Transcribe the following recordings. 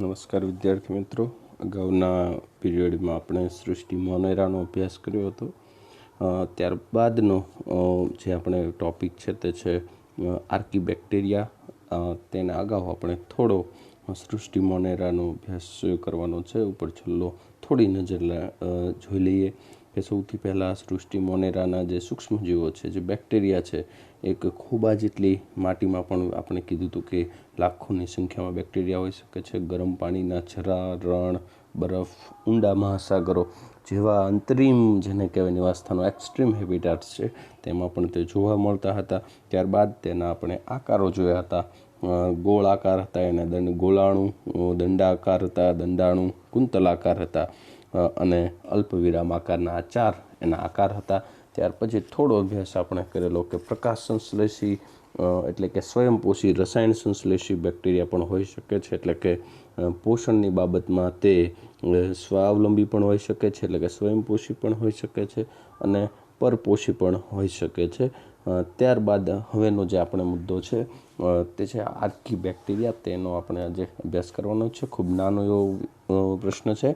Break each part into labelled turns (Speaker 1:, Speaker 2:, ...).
Speaker 1: નમસ્કાર વિદ્યાર્થી મિત્રો. અગાઉના પીરિયડમાં આપણે સૃષ્ટિ મોનેરાનો અભ્યાસ કર્યો હતો. ત્યારબાદનો જે આપણે ટોપિક છે તે છે આર્કી બેક્ટેરિયા તેના અગાઉ આપણે થોડો સૃષ્ટિ મોનેરાનો અભ્યાસ કરવાનો છે. ઉપર છેલ્લો થોડી નજર જોઈ લઈએ. કે સૌથી પહેલાં સૃષ્ટિ મોનેરાના જે સૂક્ષ્મજીવો છે, જે બેક્ટેરિયા છે, એક ખૂબા જેટલી માટીમાં પણ આપણે કીધું હતું કે લાખોની સંખ્યામાં બેક્ટેરિયા હોઈ શકે છે. ગરમ પાણીના ઝરા રણ, બરફ, ઊંડા મહાસાગરો જેવા અંતરિમ જેને કહેવાય નિવાસસ્થાનો, એક્સ્ટ્રીમ હેબિટાટ્સ છે, તેમાં પણ તે જોવા મળતા હતા. ત્યારબાદ તેના આપણે આકારો જોયા હતા. ગોળ આકાર હતા, એના દંડ ગોળાણું દંડાકાર હતા, દંડાણું, કુંતલાકાર હતા. અને અલ્પવિરામ આકારના આ ચાર એના આકાર હતા. ત્યાર પછી થોડો અભ્યાસ આપણે કરેલો કે પ્રકાશ સંશ્લેષી એટલે કે સ્વયંપોષી રસાયણ સંશ્લેષી બેક્ટેરિયા પણ હોઈ શકે છે. એટલે કે પોષણની બાબતમાં તે સ્વાવલંબી પણ હોઈ શકે છે, એટલે કે સ્વયંપોષી પણ હોઈ શકે છે અને પરપોષી પણ હોઈ શકે છે. ત્યારબાદ હવેનો જે આપણે મુદ્દો છે તે છે આર્કી બેક્ટેરિયા. તેનો આપણે આજે અભ્યાસ કરવાનો છે. ખૂબ નાનો એવો પ્રશ્ન છે.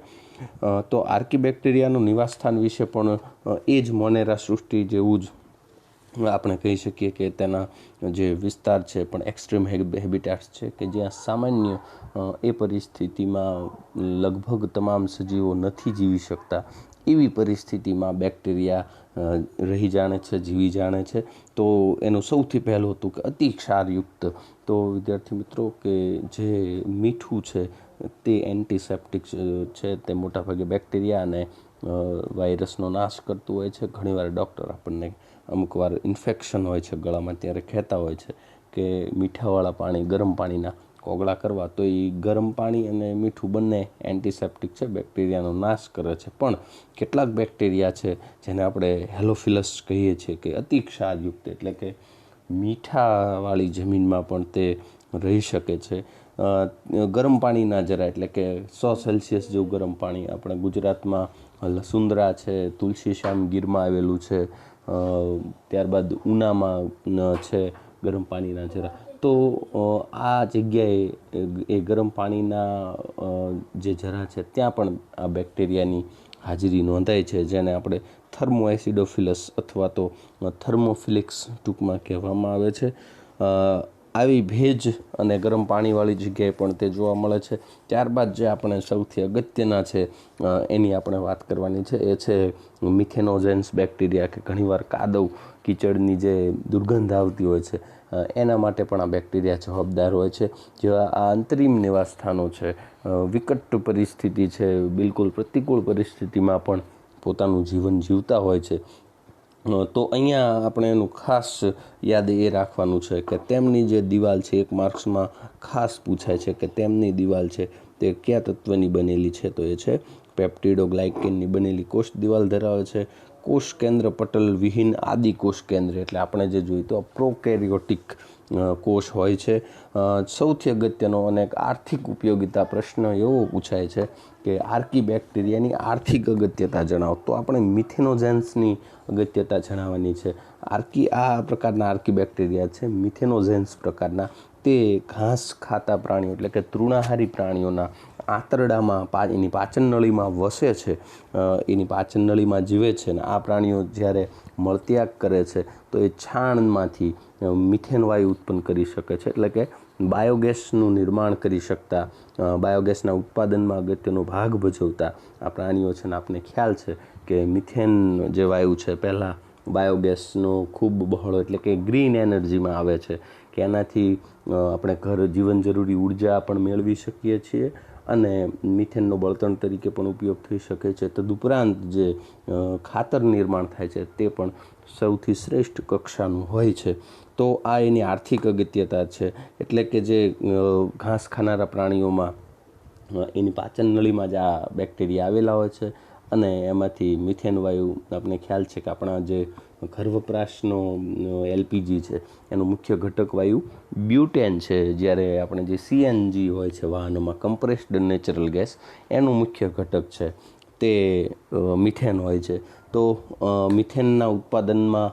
Speaker 1: તો આર્કીબેક્ટેરિયાનું નિવાસસ્થાન વિશે પણ એ જ મોનેરા સૃષ્ટિ જેવું જ આપણે કહી શકીએ કે તેના જે વિસ્તાર છે, પણ એક્સ્ટ્રીમ હેબિટેટ્સ છે કે જ્યાં સામાન્ય એ પરિસ્થિતિમાં લગભગ તમામ સજીવો નથી જીવી શકતા. એવી પરિસ્થિતિમાં બેક્ટેરિયા રહી જાણે છે, જીવી જાણે છે. તો એનું સૌથી પહેલું હતું કે અતિ ક્ષારયુક્ત તો વિદ્યાર્થી મિત્રો કે જે મીઠું છે તે એન્ટિસેપ્ટિક છે તે મોટાભાગે બેક્ટેરિયા અને વાયરસનો નાશ કરતું હોય છે. ઘણીવાર ડૉક્ટર આપણને અમુક વાર ઇન્ફેક્શન હોય છે ગળામાં ત્યારે કહેતા હોય છે કે મીઠાવાળા પાણી, ગરમ પાણીના કોગળા કરવા. તો એ ગરમ પાણી અને મીઠું બંને એન્ટિસેપ્ટિક છે બેક્ટેરિયાનો નાશ કરે છે. પણ કેટલાક બેક્ટેરિયા છે જેને આપણે હેલોફિલસ કહીએ છીએ કે અતિ ક્ષારયુક્ત, એટલે કે મીઠાવાળી જમીનમાં પણ તે રહી શકે છે. ગરમ પાણીના જરા, એટલે કે સો સેલ્સિયસ જેવું ગરમ પાણી આપણે ગુજરાતમાં લસુંદરા છે, તુલસી શ્યામ ગીરમાં આવેલું છે ત્યારબાદ ઉનામાં છે ગરમ પાણીના જરા. તો આ જગ્યાએ, એ ગરમ પાણીના જે જરા છે, ત્યાં પણ આ બેક્ટેરિયાની હાજરી નોંધાય છે, જેને આપણે થર્મો એસિડોફિલસ અથવા તો થર્મોફિલિક્સ ટૂંકમાં કહેવામાં આવે છે. આવી ભેજ અને ગરમ પાણીવાળી જગ્યાએ પણ તે જોવા મળે છે. ત્યારબાદ જે આપણે સૌથી અગત્યના છે એની આપણે વાત કરવાની છે, એ છે મિથેનોજેન્સ બેક્ટેરિયા કે ઘણીવાર કાદવ કીચડની જે દુર્ગંધ આવતી હોય છે એના માટે પણ આ બેક્ટેરિયા જવાબદાર હોય છે. જેવા આ અંતરિમ નિવાસસ્થાનો છે વિકટ પરિસ્થિતિ છે, બિલકુલ પ્રતિકૂળ પરિસ્થિતિમાં પણ પોતાનું જીવન જીવતા હોય છે. તો અહીંયા આપણે એનું ખાસ યાદ એ રાખવાનું છે કે તેમની જે દિવાલ છે, એક માર્ક્સમાં ખાસ પૂછાય છે કે તેમની દિવાલ છે તે કયા તત્વની બનેલી છે તો એ છે પેપ્ટિડોગ્લાયકેનની બનેલી કોષ દિવાલ ધરાવે છે. કોષ કેન્દ્ર પટલ વિહીન આદિ કોષ કેન્દ્ર એટલે આપણે જે જોયું તો પ્રોકેરિયોટિક કોષ હોય છે. સૌથી અગત્યનો અને આર્થિક ઉપયોગિતા પ્રશ્ન એવો પૂછાય છે કે આર્કી બેક્ટેરિયાની આર્થિક અગત્યતા જણાવો. તો આપણે મિથેનોજેન્સની અગત્યતા જણાવવાની છે. આર્કી, આ પ્રકારના આર્કી બેક્ટેરિયા છે, મિથેનોજેન્સ પ્રકારના. તે ઘાસ ખાતા પ્રાણીઓ એટલે કે તૃણાહારી પ્રાણીઓના આંતરડામાં પા, એની પાચન નળીમાં વસે છે એની પાચન નળીમાં જીવે છે અને આ પ્રાણીઓ જ્યારે મળત્યાગ કરે છે, તો એ છાણમાંથી મિથેન વાયુ ઉત્પન્ન કરી શકે છે. એટલે કે બાયોગેસનું નિર્માણ કરી શકતા બાયોગેસના ઉત્પાદનમાં અગત્યનો ભાગ ભજવતા આ પ્રાણીઓ છે ને આપને ખ્યાલ છે કે મિથેન જે વાયુ છે, પહેલાં બાયોગેસનો ખૂબ બહોળો એટલે કે ગ્રીન એનર્જીમાં આવે છે, કે એનાથી આપણે ઘર જીવન જરૂરી ઊર્જા પણ મેળવી શકીએ છીએ. અને મિથેનનો બળતણ તરીકે પણ ઉપયોગ થઈ શકે છે. તદુપરાંત જે ખાતર નિર્માણ થાય છે તે પણ સૌથી શ્રેષ્ઠ કક્ષાનું હોય છે. તો આ એની આર્થિક અગત્યતા છે. એટલે કે જે ઘાસ ખાનારા પ્રાણીઓમાં એની પાચન નળીમાં જ આ બેક્ટેરિયા આવેલા હોય છે. અને એમાંથી મિથેન વાયુ આપણે ખ્યાલ છે કે આપણા જે ઘર એલપીજી છે, એનું મુખ્ય ઘટક વાયુ બ્યુટેન છે, જ્યારે આપણે જે સીએનજી હોય છે વાહનોમાં, કમ્પ્રેસ્ડ નેચરલ ગેસ, એનું મુખ્ય ઘટક છે. તે મિથેન હોય છે. તો મિથેનના ઉત્પાદનમાં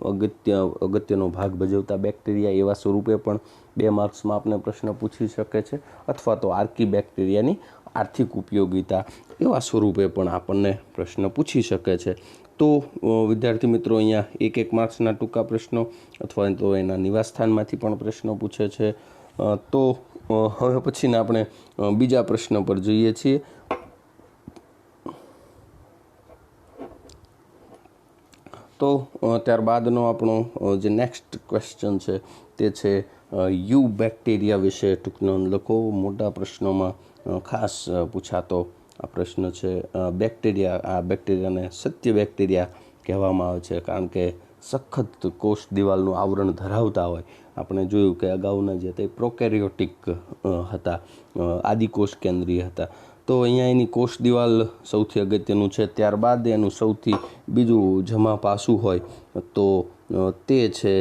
Speaker 1: અગત્ય, અગત્યનો ભાગ ભજવતા બેક્ટેરિયા એવા સ્વરૂપે પણ બે માર્ક્સમાં આપણે પ્રશ્ન પૂછી શકે છે, અથવા તો આર્કી બેક્ટેરિયાની આર્થિક ઉપયોગિતા એવા સ્વરૂપે પણ આપણને પ્રશ્ન પૂછી શકે છે. તો વિદ્યાર્થી મિત્રો અહીંયા એક એક માર્ક્સના ટૂંકા પ્રશ્નો અથવા તો એના નિવાસસ્થાનમાંથી પણ પ્રશ્નો પૂછે છે. તો હવે પછીના આપણે બીજા પ્રશ્ન પર જોઈએ છીએ. તો ત્યારબાદનો આપણો જે નેક્સ્ટ ક્વેશ્ચન છે તે છે યુ બેક્ટેરિયા વિશે ટૂંકનો લખો. મોટા પ્રશ્નોમાં ખાસ પૂછાતો આ પ્રશ્ન છે. બેક્ટેરિયા, આ બેક્ટેરિયાને સત્ય બેક્ટેરિયા કહેવામાં આવે છે. કારણ કે સખત કોષ દિવાલનું આવરણ ધરાવતા હોય. આપણે જોયું કે અગાઉના જે તે પ્રોકેરિયોટિક હતા. આદિકોષ કેન્દ્રીય હતા. તો અહીંયા એની કોષ દિવાલ સૌથી અગત્યનું છે. ત્યારબાદ એનું સૌથી બીજું જમા પાસું હોય તો તે છે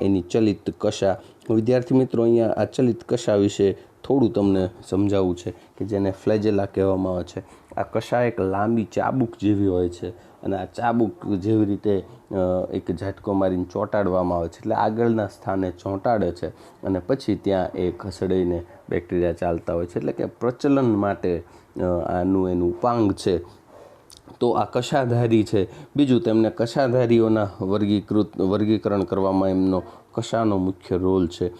Speaker 1: એની ચલિત કશા. વિદ્યાર્થી મિત્રો, અહીંયા આ ચલિત કશા વિશે થોડું તમને સમજાવવું છે કે જેને ફ્લેજેલા કહેવામાં આવે છે. આ કશા એક લાંબી ચાબુક જેવી હોય છે અને આ ચાબુક જેવી રીતે એક ઝાટકો મારીને ચોંટાડવામાં આવે છે. એટલે આગળના સ્થાને ચોંટાડે છે અને પછી ત્યાં એ ઘસડીને બેક્ટેરિયા ચાલતા હોય છે. એટલે કે પ્રચલન માટે આનું એનું ઉપાંગ છે. તો આ કશાધારી છે. બીજું તેમને કશાધારીઓના વર્ગીકૃત, વર્ગીકરણ કરવામાં એમનો કશાનો મુખ્ય રોલ છે.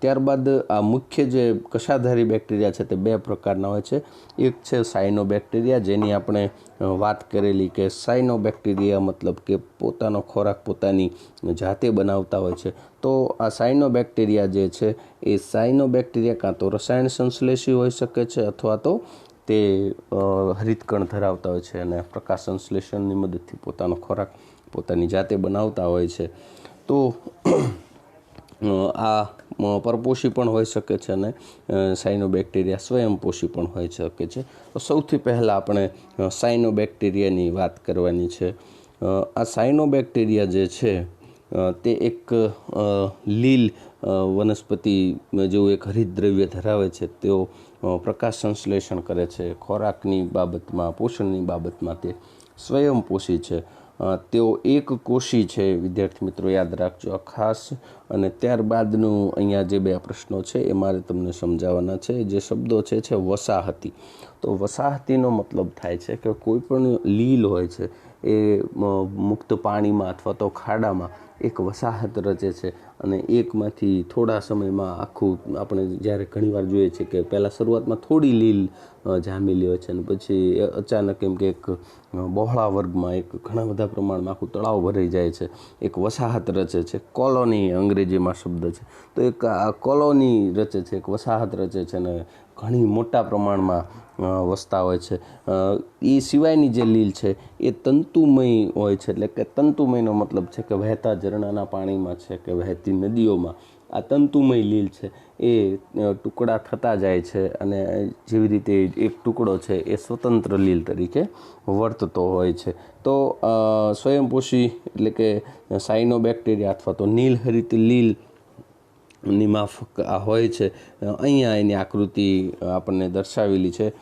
Speaker 1: ત્યારબાદ આ મુખ્ય જે કશાધારી બેક્ટેરિયા છે તે બે પ્રકારના હોય છે. એક છે સાઇનો બેક્ટેરિયા જેની આપણે વાત કરેલી કે સાઇનો બેક્ટેરિયા મતલબ કે પોતાનો ખોરાક પોતાની જાતે બનાવતા હોય છે. તો આ સાઇનો બેક્ટેરિયા જે છે એ સાઇનો બેક્ટેરિયા કાં તો રસાયણ સંશ્લેષી હોઈ શકે છે અથવા તો તે હરિતકણ ધરાવતા હોય છે અને પ્રકાશ સંશ્લેષણની મદદથી પોતાનો ખોરાક પોતાની જાતે બનાવતા હોય છે. તો આ પરપોષી પણ હોઈ શકે છે અને સાઇનોબેક્ટેરિયા સ્વયંપોષી પણ હોઈ શકે છે. તો સૌથી પહેલાં આપણે સાઇનોબેક્ટેરિયાની વાત કરવાની છે. આ સાઇનોબેક્ટેરિયા જે છે તે એક લીલ વનસ્પતિ જેવું એક હરિદ્રવ્ય ધરાવે છે. તેઓ પ્રકાશ સંશ્લેષણ કરે છે. ખોરાકની બાબતમાં, પોષણની બાબતમાં તે સ્વયંપોષી છે. તેઓ એક કોષી છે, વિદ્યાર્થી મિત્રો, યાદ રાખજો આ ખાસ. અને ત્યારબાદનું અહીંયા જે બે પ્રશ્નો છે એ મારે તમને સમજાવવાના છે. જે શબ્દો છે છે વસાહતી. તો વસાહતીનો મતલબ થાય છે કે કોઈ પણ લીલ હોય છે, એ મુક્ત પાણીમાં અથવા તો ખાડામાં એક વસાહત રચે છે અને એકમાંથી થોડા સમયમાં આખું આપણે જ્યારે ઘણીવાર જોઈએ છીએ કે પહેલાં શરૂઆતમાં થોડી લીલ જામેલી હોય છે અને પછી અચાનક એમ કે એક બહોળા વર્ગમાં એક ઘણા બધા પ્રમાણમાં આખું તળાવ ભરાઈ જાય છે. એક વસાહત રચે છે, કોલોની અંગ્રેજીમાં શબ્દ છે. તો એક કોલોની રચે છે, એક વસાહત રચે છે અને ઘણી મોટા પ્રમાણમાં વસતા હોય છે. એ સિવાયની જે લીલ છે, એ તંતુમય હોય છે. એટલે કે તંતુમયનો મતલબ છે કે વહેતા ઝરણાના પાણીમાં છે કે વહેતી નદીઓમાં. આ તંતુમય લીલ છે, એ ટુકડા થતા જાય છે અને જેવી રીતે એક ટુકડો છે, એ સ્વતંત્ર લીલ તરીકે વર્તતો હોય છે. તો સ્વયંપોષી એટલે કે સાઇનો બેક્ટેરિયા અથવા તો નીલહરિત લીલ ની માફક આ હોય છે. અહીંયા એની આકૃતિ આપણને દર્શાવેલી છે.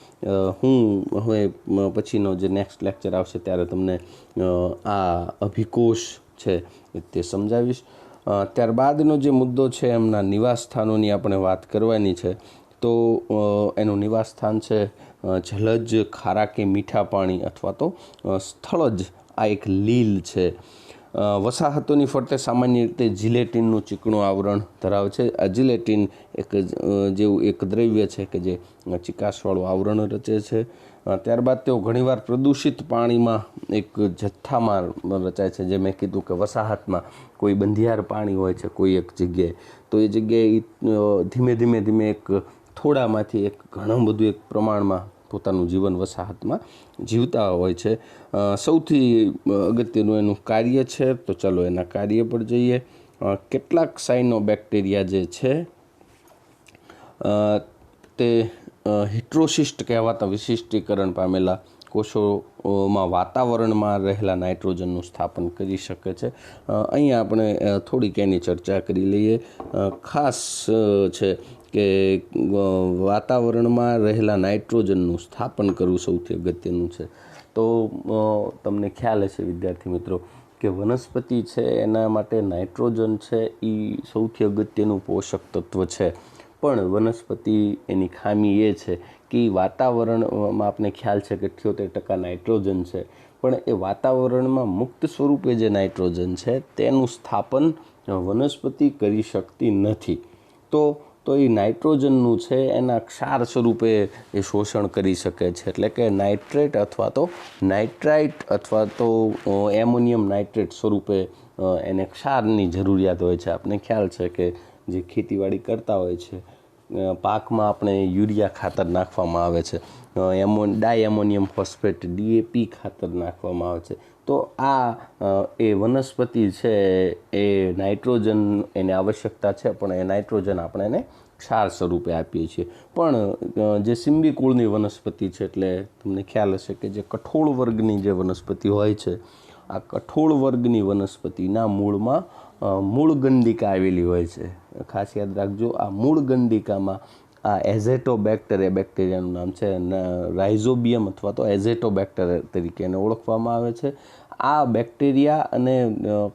Speaker 1: હું હવે પછીનો જે નેક્સ્ટ લેક્ચર આવશે ત્યારે તમને આ અભિકોષ છે તે સમજાવીશ. ત્યારબાદનો જે મુદ્દો છે એમના નિવાસ સ્થાનોની આપણે વાત કરવાની છે, તો એનું નિવાસ સ્થાન છે જલજ ખારા કે મીઠા પાણી અથવા તો સ્થળજ. આ એક લીલ છે. વસાહતોની ફરતે સામાન્ય રીતે જિલેટિનનું ચીકણું આવરણ ધરાવે છે. આ જિલેટિન એક જેવું એક દ્રવ્ય છે કે જે ચિકાસવાળું આવરણ રચે છે. ત્યારબાદ તેઓ ઘણીવાર પ્રદૂષિત પાણીમાં એક જથ્થામાં રચાય છે. જે મેં કીધું કે વસાહતમાં કોઈ બંધિયાર પાણી હોય છે, કોઈ એક જગ્યાએ. તો એ જગ્યાએ ધીમે ધીમે ધીમે એક થોડામાંથી એક ઘણું બધું એક પ્રમાણમાં પોતાનું જીવન વસાહતમાં જીવતા હોય છે. સૌથી અગત્યનું એનું કાર્ય છે, તો ચલો એના કાર્ય પર જઈએ. કેટલાક સાઇનો બેક્ટેરિયા જે છે તે હિટ્રોસિસ્ટ કહેવાતા વિશિષ્ટીકરણ પામેલા કોષોમાં વાતાવરણમાં રહેલા નાઇટ્રોજનનું સ્થાપન કરી શકે છે. અહીંયા આપણે થોડીક એની ચર્ચા કરી લઈએ. ખાસ છે કે વાતાવરણમાં રહેલા નાઇટ્રોજનનું સ્થાપન કરવું સૌથી અગત્યનું છે. તો તમને ખ્યાલ હશે વિદ્યાર્થી મિત્રો, કે વનસ્પતિ છે, એના માટે નાઇટ્રોજન છે એ સૌથી અગત્યનું પોષક તત્વ છે. પણ વનસ્પતિ એની ખામી એ છે કે વાતાવરણમાં આપણે ખ્યાલ છે કે અઠ્યોતેર ટકા નાઇટ્રોજન છે. પણ એ વાતાવરણમાં મુક્ત સ્વરૂપે જે નાઇટ્રોજન છે, તેનું સ્થાપન વનસ્પતિ કરી શકતી નથી. તો તો એ નાઇટ્રોજનનું છે, એના ક્ષાર સ્વરૂપે એ શોષણ કરી શકે છે. એટલે કે નાઇટ્રેટ અથવા તો નાઇટ્રાઇટ અથવા તો એમોનિયમ નાઇટ્રેટ સ્વરૂપે એને ક્ષારની જરૂરિયાત હોય છે. આપણે ખ્યાલ છે કે જે ખેતીવાડી કરતા હોય છે પાકમાં આપણે યુરિયા ખાતર નાખવામાં આવે છે. એમો ડાયએમોનિયમ ફોસ્ફેટ, ડીએપી ખાતર નાખવામાં આવે છે. તો આ એ વનસ્પતિ છે, એ નાઇટ્રોજન એને આવશ્યકતા છે, પણ એ નાઇટ્રોજન આપણે એને ક્ષાર સ્વરૂપે આપીએ છીએ. પણ જે સિંબી કુળની વનસ્પતિ છે, એટલે તમને ખ્યાલ હશે કે જે કઠોળ વર્ગની જે વનસ્પતિ હોય છે, આ કઠોળ વર્ગની વનસ્પતિના મૂળમાં મૂળ ગંડિકા આવેલી હોય છે. ખાસ યાદ રાખજો, આ મૂળ ગંડિકામાં આ એઝેટોબેક્ટર એ બેક્ટેરિયાનું નામ છે રાઇઝોબિયમ અથવા તો એઝેટોબેક્ટર તરીકે એને ઓળખવામાં આવે છે. આ બેક્ટેરિયા અને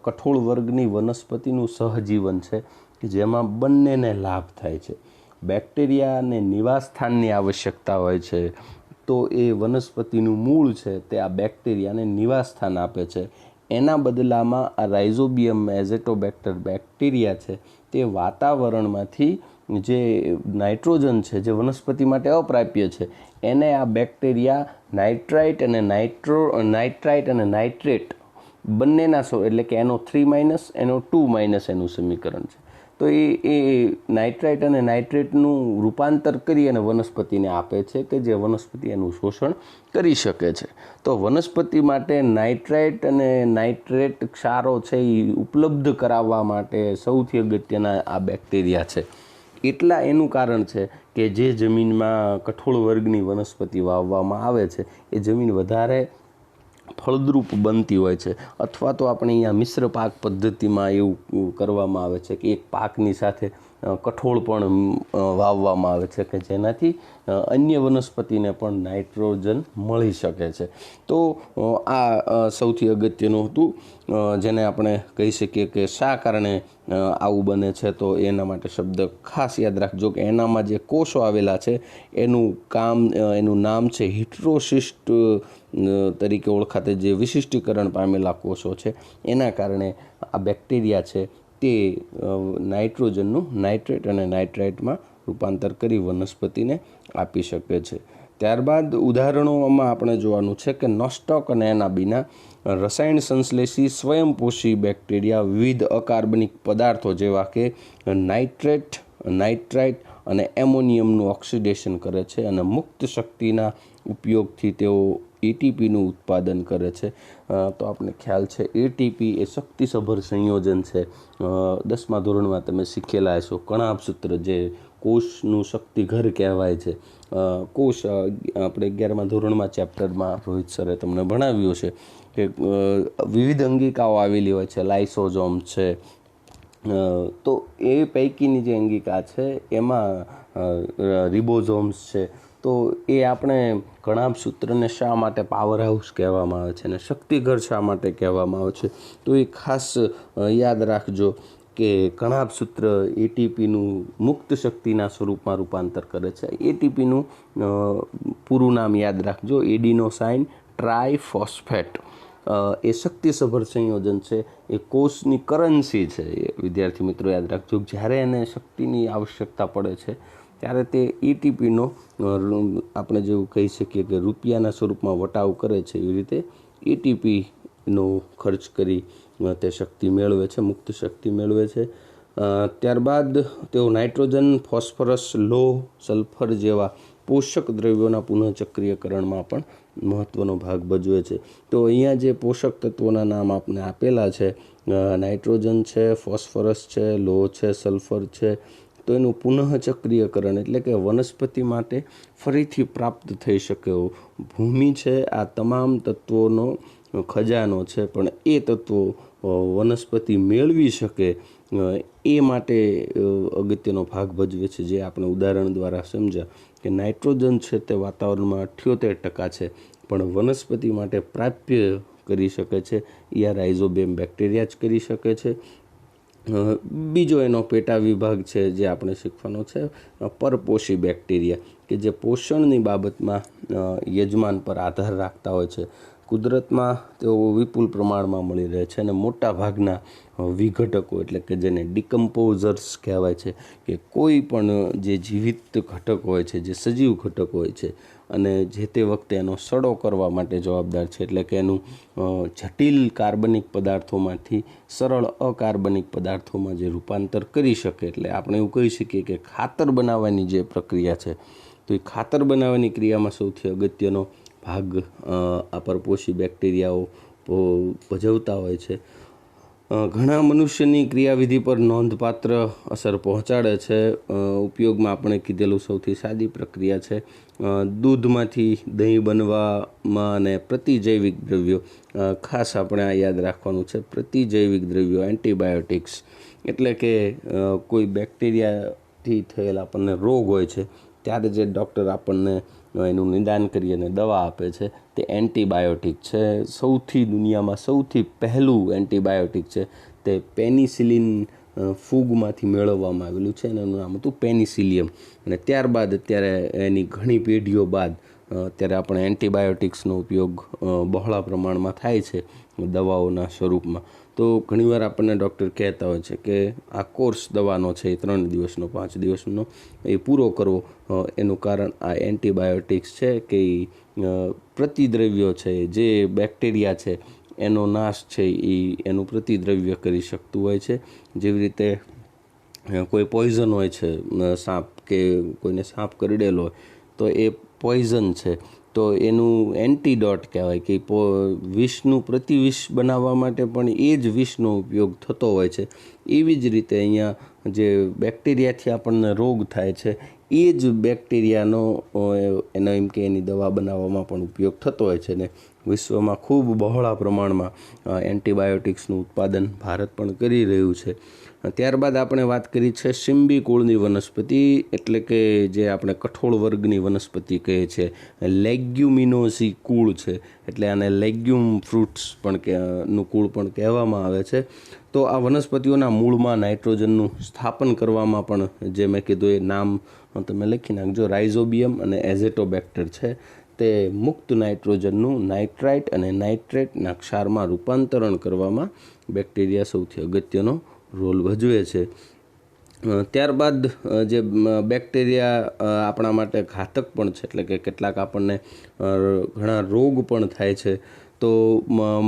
Speaker 1: કઠોળ વર્ગની વનસ્પતિનું સહજીવન છે જેમાં બંનેને લાભ થાય છે. બેક્ટેરિયાને નિવાસસ્થાનની આવશ્યકતા હોય છે, તો એ વનસ્પતિનું મૂળ છે, તે આ બેક્ટેરિયાને નિવાસસ્થાન આપે છે. એના બદલામાં આ રાઇઝોબિયમ એઝેટોબેક્ટર બેક્ટેરિયા છે, તે વાતાવરણમાંથી જે નાઇટ્રોજન છે, જે વનસ્પતિ માટે અપ્રાપ્ય છે, એને આ બેક્ટેરિયા નાઇટ્રાઇટ અને નાઇટ્રો નાઇટ્રાઇટ અને નાઇટ્રેટ બંનેના એટલે કે એનો થ્રી માઇનસ એનો ટુ માઇનસ એનું સમીકરણ છે. તો એ એ નાઇટ્રાઇટ અને નાઇટ્રેટનું રૂપાંતર કરી અને વનસ્પતિને આપે છે કે જે વનસ્પતિ એનું શોષણ કરી શકે છે. તો વનસ્પતિ માટે નાઇટ્રાઇટ અને નાઇટ્રેટ ક્ષારો છે એ ઉપલબ્ધ કરાવવા માટે સૌથી અગત્યના આ બેક્ટેરિયા છે. એટલા એનું કારણ છે કે જે જમીનમાં કઠોળ વર્ગની વનસ્પતિ વાવવામાં આવે છે, એ જમીન વધારે ફળદ્રુપ બનતી હોય છે. અથવા તો આપણે અહીંયા મિશ્ર પાક પદ્ધતિમાં એવું કરવામાં આવે છે કે એક પાકની સાથે કઠોળ પણ વાવવામાં આવે છે કે જેનાથી અન્ય વનસ્પતિને પણ નાઇટ્રોજન મળી શકે છે. તો આ સૌથી અગત્યનું હતું જેને આપણે કહી શકીએ કે શા કારણે આવું બને છે તો એના માટે શબ્દ ખાસ યાદ રાખજો કે એનામાં જે કોષો આવેલા છે, એનું કામ એનું નામ છે હિટ્રોસિસ્ટ તરીકે ઓળખાતા જે વિશિષ્ટીકરણ પામેલા કોષો છે, એના કારણે આ બેક્ટેરિયા છે તે નાઇટ્રોજનનું નાઇટ્રેટ અને નાઇટ્રાઇટમાં રૂપાંતર કરી વનસ્પતિને આપી શકે છે. ત્યારબાદ ઉદાહરણોમાં આપણે જોવાનું છે કે નોસ્ટોક અને એના બીના રસાયણ સંશ્લેષી સ્વયંપોષી બેક્ટેરિયા વિવિધ અકાર્બનિક પદાર્થો જેવા કે નાઇટ્રેટ, નાઇટ્રાઇટ અને એમોનિયમનું ઓક્સિડેશન કરે છે અને મુક્ત શક્તિના ઉપયોગથી તેઓ એટીપીનું ઉત્પાદન કરે છે. તો આપણે ખ્યાલ છે એટીપી એ શક્તિસભર સંયોજન છે. દસમા ધોરણમાં તમે શીખેલા હશો કણાપસૂત્ર જે કોષનું શક્તિઘર કહેવાય છે. કોષ આપણે અગિયારમા ધોરણમાં ચેપ્ટરમાં રોહિત સરે તમને ભણાવ્યું છે કે વિવિધ અંગિકાઓ આવેલી હોય છે, લાઇસોઝોમ છે. તો એ પૈકીની જે અંગિકા છે, એમાં રિબોઝોમ્સ છે. તો એ આપણે ઘણા સૂત્રને શા માટે પાવર હાઉસ કહેવામાં આવે છે અને શક્તિઘર શા માટે કહેવામાં આવે છે? તો એ ખાસ યાદ રાખજો કે ઘણા સૂત્ર એટીપીનું મુક્ત શક્તિના સ્વરૂપમાં રૂપાંતર કરે છે. એટીપીનું પૂરું નામ યાદ રાખજો. એડીનો સાઇન ટ્રાયફોસ્ફેટ એ શક્તિસભર સંયોજન છે. એ કોષની કરન્સી છે. એ વિદ્યાર્થી મિત્રો યાદ રાખજો. જ્યારે એને શક્તિની આવશ્યકતા પડે છે ત્યારે તે ઈટીપીનો આપણે જેવું કહી શકીએ કે રૂપિયાના સ્વરૂપમાં વટાવ કરે છે એવી રીતે એટીપીનો ખર્ચ કરી તે શક્તિ મેળવે છે, મુક્ત શક્તિ મેળવે છે. ત્યારબાદ તેઓ નાઇટ્રોજન, ફોસ્ફરસ લોહ સલ્ફર જેવા પોષક દ્રવ્યોના પુનઃચક્રીયકરણમાં પણ મહત્ત્વનો ભાગ ભજવે છે. તો અહીંયા જે પોષક તત્વોના નામ આપને આપેલા છે નાઇટ્રોજન છે, ફોસ્ફરસ છે લોહ છે, સલ્ફર છે તો એનું પુનઃચક્રીયકરણ એટલે કે વનસ્પતિ માટે ફરીથી પ્રાપ્ત થઈ શકે એવું. ભૂમિ છે, આ તમામ તત્વોનો ખજાનો છે, પણ એ તત્વો વનસ્પતિ મેળવી શકે એ માટે અગત્યનો ભાગ ભજવે છે. જે આપણે ઉદાહરણ દ્વારા સમજ્યા કે નાઇટ્રોજન છે તે વાતાવરણમાં અઠ્યોતેર ટકા છે, પણ વનસ્પતિ માટે પ્રાપ્ય કરી શકે છે. યા રાઇઝોબેમ બેક્ટેરિયા જ કરી શકે છે. બીજો એનો પેટા વિભાગ છે જે આપણે શીખવાનો છે પરપોષી બેક્ટેરિયા, કે જે પોષણની બાબતમાં યજમાન પર આધાર રાખતા હોય છે. કુદરતમાં તેઓ વિપુલ પ્રમાણમાં મળી રહે છે અને મોટા ભાગના વિઘટકો એટલે કે જેને ડિકમ્પોઝર્સ કહેવાય છે, કે કોઈ પણ જે જીવિત ઘટક હોય છે, જે સજીવ ઘટક હોય છે અને જે તે વખતે એનો સડો કરવા માટે જવાબદાર છે, એટલે કે એનું જટિલ કાર્બનિક પદાર્થોમાંથી સરળ અકાર્બનિક પદાર્થોમાં જે રૂપાંતર કરી શકે, એટલે આપણે એવું કહી શકીએ કે ખાતર બનાવવાની જે પ્રક્રિયા છે, તો એ ખાતર બનાવવાની ક્રિયામાં સૌથી અગત્યનો ભાગ આ પરપોષી બેક્ટેરિયાઓ ભજવતા હોય છે. ઘણા મનુષ્યની ક્રિયાવિધિ પર નોંધપાત્ર અસર પહોંચાડે છે. ઉપયોગમાં આપણે કીધેલું સૌથી સાદી પ્રક્રિયા છે. દૂધમાંથી દહીં બનવામાં અને પ્રતિજૈવિક દ્રવ્યો ખાસ આપણે આ યાદ રાખવાનું છે, પ્રતિજૈવિક દ્રવ્યો, એન્ટીબાયોટિક્સ. એટલે કે કોઈ બેક્ટેરિયાથી થયેલ આપણને રોગ હોય છે, ત્યારે જે ડૉક્ટર આપણને એનું નિદાન કરી અને દવા આપે છે. તે એન્ટીબાયોટિક છે. સૌથી દુનિયામાં સૌથી પહેલું એન્ટીબાયોટિક છે તે પેનિસિલિન ફૂગમાંથી મેળવવામાં આવેલું છે એનું નામ હતું પેનિસિલિયમ. અને ત્યારબાદ અત્યારે એની ઘણી પેઢીઓ બાદ અત્યારે આપણે એન્ટીબાયોટિક્સનો ઉપયોગ બહોળા પ્રમાણમાં થાય છે દવાઓના સ્વરૂપમાં. તો ઘણીવાર આપણને ડૉક્ટર કહેતા હોય છે કે આ કોર્સ દવાનો છે એ ત્રણ દિવસનો પાંચ દિવસનો એ પૂરો કરવો એનું કારણ આ એન્ટીબાયોટિક્સ છે કે અ, પ્રતિદ્રવ્યો છે, જે બેક્ટેરિયા છે, એનો નાશ છે, એ એનું પ્રતિદ્રવ્ય કરી શકતું હોય છે. જેવી રીતે કોઈ પોઈઝન હોય છે સાપ કે કોઈને સાપ કરડેલો હોય, તો એ પોઈઝન છે. તો એનું એન્ટીડોટ કહેવાય કે પો, વિષનું પ્રતિવિષ બનાવવા માટે પણ એ જ વિષનો ઉપયોગ થતો હોય છે. એવી જ રીતે અહીંયા જે બેક્ટેરિયાથી આપણને રોગ થાય છે એ જ બેક્ટેરિયાનો એનો એમ કે એની દવા બનાવવામાં પણ ઉપયોગ થતો હોય છે ને વિશ્વમાં ખૂબ બહોળા પ્રમાણમાં એન્ટીબાયોટિક્સનું ઉત્પાદન ભારત પણ કરી રહ્યું છે. ત્યારબાદ આપણે વાત કરી છે સિમ્બી કુળની વનસ્પતિ, એટલે કે જે આપણે કઠોળ વર્ગની વનસ્પતિ કહે છે. લેગ્યુમિનોસી કુળ છે, એટલે આને લેગ્યુમ ફ્રૂટ્સ પણ નું કુળ પણ કહેવામાં આવે છે. તો આ વનસ્પતિઓના મૂળમાં નાઇટ્રોજનનું સ્થાપન કરવામાં પણ જે મેં કીધું એ નામ તમે લખી નાખજો, રાઇઝોબિયમ અને એઝેટોબેક્ટર છે. તે મુક્ત નાઇટ્રોજનનું નાઇટ્રાઇટ અને નાઇટ્રેટના ક્ષારમાં રૂપાંતરણ કરવામાં બેક્ટેરિયા સૌથી અગત્યનો રોલ ભજવે છે. ત્યારબાદ જે બેક્ટેરિયા આપણા માટે ઘાતક પણ છે, એટલે કે કેટલાક આપણને ઘણા રોગ પણ થાય છે. તો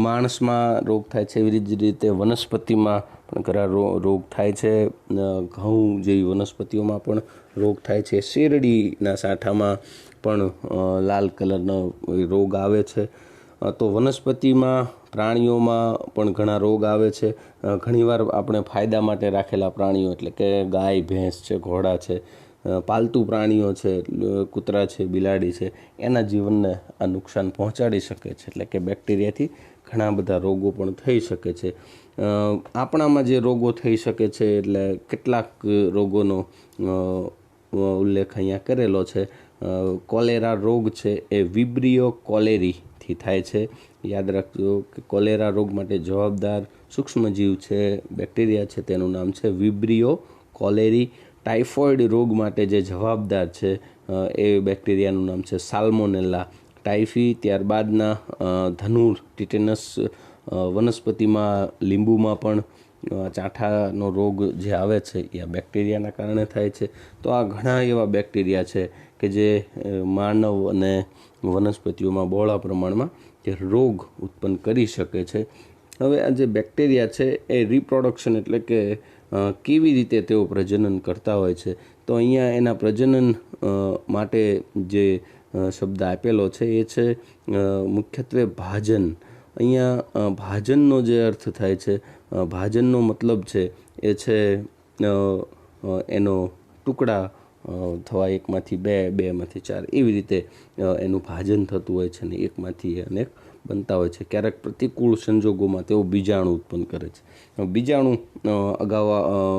Speaker 1: માણસમાં રોગ થાય છે એવી જ રીતે વનસ્પતિમાં પણ ઘણા રોગ થાય છે. ઘઉં જેવી વનસ્પતિઓમાં પણ રોગ થાય છે. શેરડીના સાંઠામાં પણ લાલ કલરનો રોગ આવે છે. તો વનસ્પતિમાં, પ્રાણીઓમાં પણ ઘણા રોગ આવે છે. ઘણીવાર આપણે ફાયદા માટે રાખેલા પ્રાણીઓ એટલે કે ગાય, ભેંસ છે, ઘોડા છે પાલતુ પ્રાણીઓ છે કૂતરા છે, બિલાડી છે, એના જીવનને આ નુકસાન પહોંચાડી શકે છે. એટલે કે બેક્ટેરિયાથી ઘણા બધા રોગો પણ થઈ શકે છે. આપણામાં જે રોગો થઈ શકે છે, એટલે કેટલાક રોગોનો ઉલ્લેખ અહીંયા કરેલો છે. કોલેરા રોગ છે એ વિબ્રિયો કોલેરીથી થાય છે. યાદ રાખજો કે કોલેરા રોગ માટે જવાબદાર સૂક્ષ્મજીવ છે, બેક્ટેરિયા છે, તેનું નામ છે વિબ્રિયો કોલેરી. ટાઇફોઇડ રોગ માટે જે જવાબદાર છે એ બેક્ટેરિયાનું નામ છે સાલ્મોનેલા ટાઇફી ત્યારબાદના ધનુર, ટિટેનસ વનસ્પતિમાં, લીંબુમાં પણ ચાંઠાનો રોગ જે આવે છે, એ આ બેક્ટેરિયાના કારણે થાય છે. તો આ ઘણા એવા બેક્ટેરિયા છે કે જે માનવ અને વનસ્પતિઓમાં બહોળા પ્રમાણમાં જે રોગ ઉત્પન્ન કરી શકે છે. હવે આ જે બેક્ટેરિયા છે, એ રિપ્રોડક્શન એટલે કે કેવી રીતે તેઓ પ્રજનન કરતા હોય છે? તો અહીંયા એના પ્રજનન માટે જે શબ્દ આપેલો છે એ છે મુખ્યત્વે ભાજન. અહીંયા ભાજનનો જે અર્થ થાય છે ભાજનનો મતલબ છે એ છે એનો ટુકડા થવા એકમાંથી બે, બેમાંથી ચાર, એવી રીતે એનું ભાજન થતું હોય છે ને એકમાંથી અનેક. બનતા હોય છે. ક્યારેક પ્રતિકૂળ સંજોગોમાં તેઓ બીજાણુ ઉત્પન્ન કરે છે. બીજાણુ અગાઉ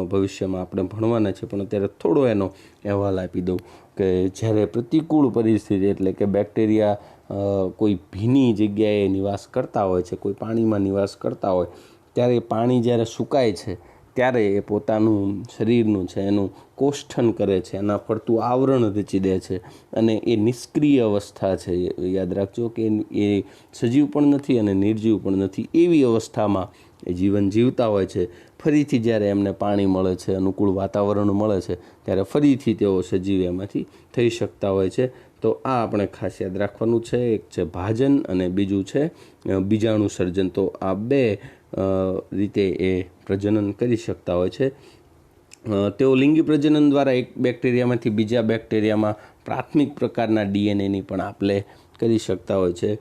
Speaker 1: ભવિષ્યમાં આપણે ભણવાના છે, પણ અત્યારે થોડો એનો અહેવાલ આપી દઉં કે જ્યારે પ્રતિકૂળ પરિસ્થિતિ એટલે કે બેક્ટેરિયા કોઈ ભીની જગ્યાએ નિવાસ કરતા હોય છે, કોઈ પાણીમાં નિવાસ કરતા હોય, ત્યારે પાણી જ્યારે સુકાય છે ત્યારે એ પોતાનું શરીરનું છે, એનું કોષ્ઠન કરે છે, એના ફરતું આવરણ રચી દે છે અને એ નિષ્ક્રિય અવસ્થા છે યાદ રાખજો કે એ સજીવ પણ નથી અને નિર્જીવ પણ નથી. એવી અવસ્થામાં એ જીવન જીવતા હોય છે. ફરીથી જ્યારે એમને પાણી મળે છે, અનુકૂળ વાતાવરણ મળે છે, ત્યારે ફરીથી તેઓ સજીવ એમાંથી થઈ શકતા હોય છે. તો આ આપણે ખાસ યાદ રાખવાનું છે. એક છે ભાજન અને બીજું છે બીજાણુ સર્જન. તો આ બે રીતે એ પ્રજનન કરી શકતા હોય છે. તેઓ લિંગી પ્રજનન દ્વારા એક બેક્ટેરિયામાંથી બીજા બેક્ટેરિયામાં પ્રાથમિક પ્રકારના ડીએનએની પણ આપલે કરી શકતા હોય છે.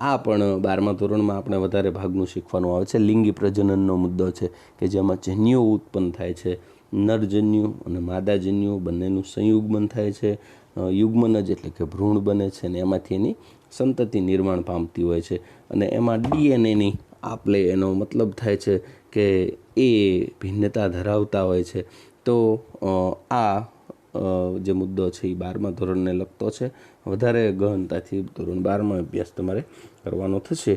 Speaker 1: આ પણ બારમા ધોરણમાં આપણે વધારે ભાગનું શીખવાનું આવે છે. લિંગી પ્રજનનનો મુદ્દો છે કે જેમાં જન્યુઓ ઉત્પન્ન થાય છે. નરજન્યુ અને માદાજન્યુ બંનેનું સંયુગ્મન થાય છે. યુગ્મન જ એટલે કે ભ્રૂણ બને છે અને એમાંથી એની સંતતિ નિર્માણ પામતી હોય છે. અને એમાં ડીએનએની આપલે એનો મતલબ થાય છે કે એ ભિન્નતા ધરાવતા હોય છે. તો આ જે મુદ્દો છે એ બારમા ધોરણને લગતો છે. વધારે ગહનતાથી ધોરણ બારમાં અભ્યાસ તમારે કરવાનો થશે.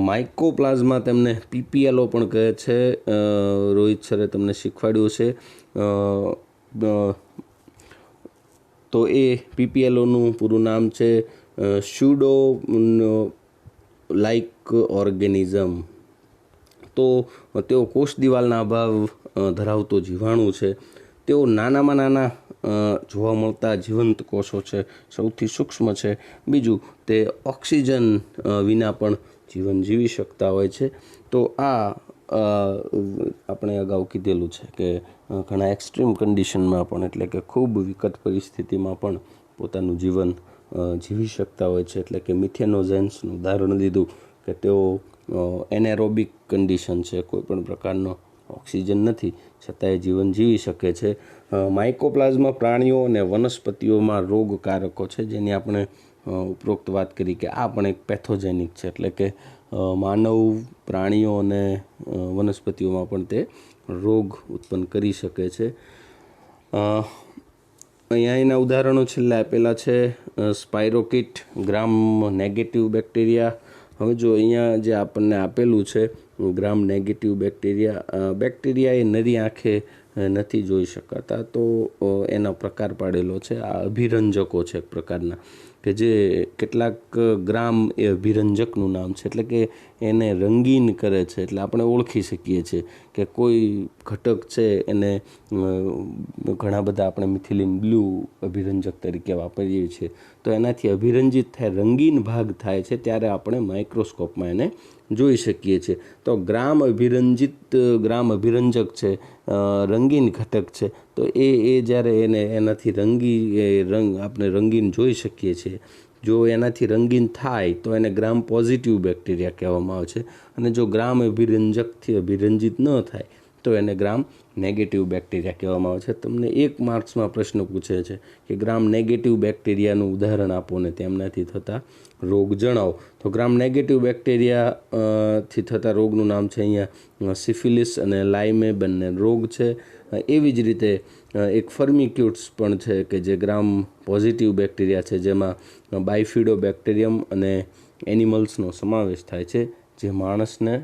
Speaker 1: માઇકોપ્લાઝમા તેમને પીપીએલઓ પણ કહે છે. રોહિત સરે તમને શીખવાડ્યું છે તો એ પીપીએલઓનું પૂરું નામ છે. Pseudo like organism. તો તેઓ કોષ દિવાલના અભાવ ધરાવતો જીવાણુ છે. તેઓ નાનામાં નાના જોવા મળતા જીવંત કોષો છે. સૌથી સૂક્ષ્મ છે. બીજું, તે ઓક્સિજન વિના પણ જીવન જીવી શકતા હોય છે. તો આ આપણે અગાઉ કીધેલું છે કે ઘણા એક્સ્ટ્રીમ કન્ડિશનમાં પણ, એટલે કે ખૂબ વિકટ પરિસ્થિતિમાં પણ પોતાનું જીવન જીવી શકતા હોય છે. એટલે કે મિથેનોઝેન્સનું ઉદાહરણ લીધું કે તેઓ એનેરોબિક કન્ડિશન છે કોઈપણ પ્રકારનો ઓક્સિજન નથી છતાંય જીવન જીવી શકે છે. માઇકોપ્લાઝમા પ્રાણીઓ અને વનસ્પતિઓમાં રોગકારકો છે, જેની આપણે ઉપરોક્ત વાત કરી કે આ પણ એક પેથોજેનિક છે, એટલે કે માનવ પ્રાણીઓ અને વનસ્પતિઓમાં પણ તે રોગ ઉત્પન્ન કરી શકે છે. અહીંયા એના ઉદાહરણો છેલ્લે આપેલા છે સ્પાયરોકિટ ગ્રામ નેગેટિવ બેક્ટેરિયા હવે જો અહીંયા જે આપણને આપેલું છે, ગ્રામ નેગેટિવ બેક્ટેરિયા બેક્ટેરિયા એ નરી આંખે નથી જોઈ શકાતા. તો એનો પ્રકાર પાડેલો છે. આ અભિરંજકો છે એક પ્રકારના. કે જે કેટલાક ગ્રામ એ અભિરંજકનું નામ છે, એટલે કે એને રંગીન કરે છે, એટલે આપણે ઓળખી શકીએ છીએ કે કોઈ ઘટક છે એને ઘણા બધા આપણે મિથિલિન બ્લુ અભિરંજક તરીકે વાપરીએ છીએ. તો એનાથી અભિરંજિત થાય, રંગીન ભાગ થાય છે, ત્યારે આપણે માઇક્રોસ્કોપમાં એને જોઈ શકીએ છીએ. તો ગ્રામ અભિરંજિત, ગ્રામ અભિરંજક છે રંગીન ઘટક છે, તો એ એ જ્યારે એને એનાથી રંગી રંગ આપણે રંગીન જોઈ શકીએ છીએ. જો એનાથી રંગીન થાય, તો એને ગ્રામ પોઝિટિવ બેક્ટેરિયા કહેવામાં આવે છે. અને જો ગ્રામ અભિરંજકથી અભિરંજિત ન થાય, તો એને ગ્રામ નેગેટિવ બેક્ટેરિયા કહેવામાં આવે છે. તમને એક માર્ક્સમાં પ્રશ્ન પૂછે છે કે ગ્રામ નેગેટિવ બેક્ટેરિયાનું ઉદાહરણ આપો ને, તેમનાથી થતા રોગ જણાવો. તો ગ્રામ નેગેટિવ બેક્ટેરિયા થી થતા રોગનું નામ છે અહીંયા સિફિલિસ અને લાઇમે બંને રોગ છે. એવી જ રીતે એક ફર્મિક્યુટ્સ પણ છે કે જે ગ્રામ પોઝિટિવ બેક્ટેરિયા છે, જેમાં બાયફિડો બેક્ટેરિયમ અને એનિમલ્સનો સમાવેશ થાય છે, જે માણસને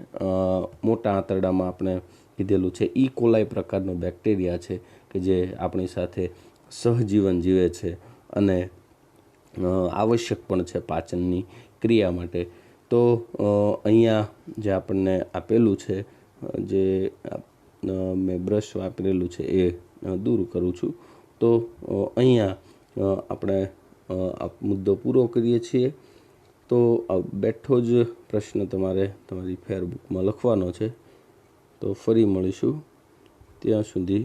Speaker 1: મોટા આંતરડામાં આપણે કીધેલું છે. ઈ કોલાઈ પ્રકારનો બેક્ટેરિયા છે કે જે આપણી સાથે સહજીવન જીવે છે અને આવશ્યક પણ છે પાચનની ક્રિયા માટે. તો અહીંયા જે આપણને આપેલું છે જે મેં બ્રશ વાપરેલું છે એ દૂર કરું છું. તો અહીંયા આપણે મુદ્દો પૂરો કરીએ છીએ. તો બેઠો જ પ્રશ્ન તમારે તમારી ફેરબુકમાં લખવાનો છે. તો ફરી મળીશું. ત્યાં સુધી